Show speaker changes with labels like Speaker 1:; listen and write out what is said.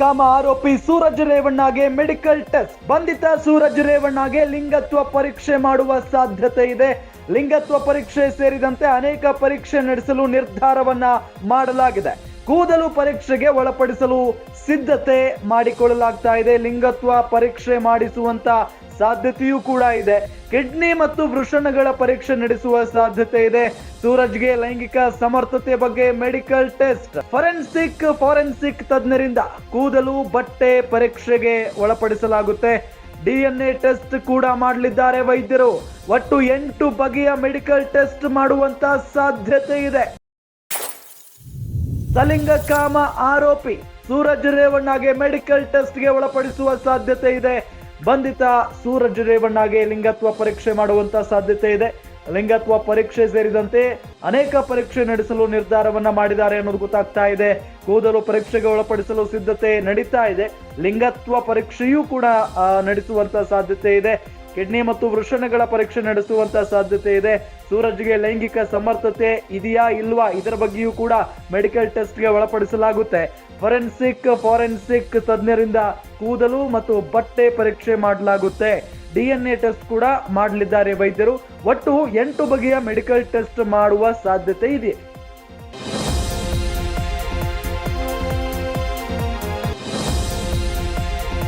Speaker 1: ಕಾಮ ಆರೋಪಿ Suraj ರೇವಣ್ಣಗೆ medical test. ಬಂಧಿತ ಸೂರಜ್ ರೇವಣ್ಣಗೆ ಲಿಂಗತ್ವ ಪರೀಕ್ಷೆ ಮಾಡುವ ಸಾಧ್ಯತೆ ಇದೆ. ಲಿಂಗತ್ವ ಪರೀಕ್ಷೆ ಸೇರಿದಂತೆ ಅನೇಕ ಪರೀಕ್ಷೆ ನಡೆಸಲು ನಿರ್ಧಾರವನ್ನ ಮಾಡಲಾಗಿದೆ. ಕೂದಲು ಪರೀಕ್ಷೆಗೆ ಒಳಪಡಿಸಲು ಸಿದ್ಧತೆ ಮಾಡಿಕೊಳ್ಳಲಾಗ್ತಾ ಇದೆ. ಲಿಂಗತ್ವ ಪರೀಕ್ಷೆ ಮಾಡಿಸುವಂತ ಸಾಧ್ಯತೆಯೂ ಕೂಡ ಇದೆ. ಕಿಡ್ನಿ ಮತ್ತು ವೃಷಣಗಳ ಪರೀಕ್ಷೆ ನಡೆಸುವ ಸಾಧ್ಯತೆ ಇದೆ. ಸೂರಜ್ಗೆ ಲೈಂಗಿಕ ಸಮರ್ಥತೆ ಬಗ್ಗೆ ಮೆಡಿಕಲ್ ಟೆಸ್ಟ್. ಫೊರೆನ್ಸಿಕ್, ಫಾರೆನ್ಸಿಕ್ ತಜ್ಞರಿಂದ ಕೂದಲು ಬಟ್ಟೆ ಪರೀಕ್ಷೆಗೆ ಒಳಪಡಿಸಲಾಗುತ್ತೆ. ಡಿಎನ್ಎ ಟೆಸ್ಟ್ ಕೂಡ ಮಾಡಲಿದ್ದಾರೆ ವೈದ್ಯರು. ಒಟ್ಟು ಎಂಟು ಬಗೆಯ ಮೆಡಿಕಲ್ ಟೆಸ್ಟ್ ಮಾಡುವಂತ ಸಾಧ್ಯತೆ ಇದೆ. ಸಲಿಂಗಕಾಮ ಆರೋಪಿ ಸೂರಜ್ ರೇವಣ್ಣಗೆ ಮೆಡಿಕಲ್ ಟೆಸ್ಟ್ಗೆ ಒಳಪಡಿಸುವ ಸಾಧ್ಯತೆ ಇದೆ. ಬಂಧಿತ ಸೂರಜ್ ರೇವಣ್ಣಗೆ ಲಿಂಗತ್ವ ಪರೀಕ್ಷೆ ಮಾಡುವಂತ ಸಾಧ್ಯತೆ ಇದೆ. ಲಿಂಗತ್ವ ಪರೀಕ್ಷೆ ಸೇರಿದಂತೆ ಅನೇಕ ಪರೀಕ್ಷೆ ನಡೆಸಲು ನಿರ್ಧಾರವನ್ನ ಮಾಡಿದ್ದಾರೆ ಅನ್ನೋದು ಗೊತ್ತಾಗ್ತಾ ಇದೆ. ಕೂದಲು ಪರೀಕ್ಷೆಗೆ ಒಳಪಡಿಸಲು ಸಿದ್ಧತೆ ನಡೀತಾ ಇದೆ. ಲಿಂಗತ್ವ ಪರೀಕ್ಷೆಯೂ ಕೂಡ ನಡೆಸುವಂತ ಸಾಧ್ಯತೆ ಇದೆ. ಕಿಡ್ನಿ ಮತ್ತು ವೃಷಣಗಳ ಪರೀಕ್ಷೆ ನಡೆಸುವಂತ ಸಾಧ್ಯತೆ ಇದೆ. ಸೂರಜ್ಗೆ ಲೈಂಗಿಕ ಸಮರ್ಥತೆ ಇದೆಯಾ ಇಲ್ವಾ? ಇದರ ಬಗ್ಗೆಯೂ ಕೂಡ ಮೆಡಿಕಲ್ ಟೆಸ್ಟ್ಗೆ ಒಳಪಡಿಸಲಾಗುತ್ತೆ. ಫೊರೆನ್ಸಿಕ್, ಫಾರೆನ್ಸಿಕ್ ತಜ್ಞರಿಂದ ಕೂದಲು ಮತ್ತು ಬಟ್ಟೆ ಪರೀಕ್ಷೆ ಮಾಡಲಾಗುತ್ತೆ. ಡಿಎನ್ಎ ಟೆಸ್ಟ್ ಕೂಡ ಮಾಡಲಿದ್ದಾರೆ ವೈದ್ಯರು. ಒಟ್ಟು ಎಂಟು ಬಗೆಯ ಮೆಡಿಕಲ್ ಟೆಸ್ಟ್ ಮಾಡುವ ಸಾಧ್ಯತೆ ಇದೆ.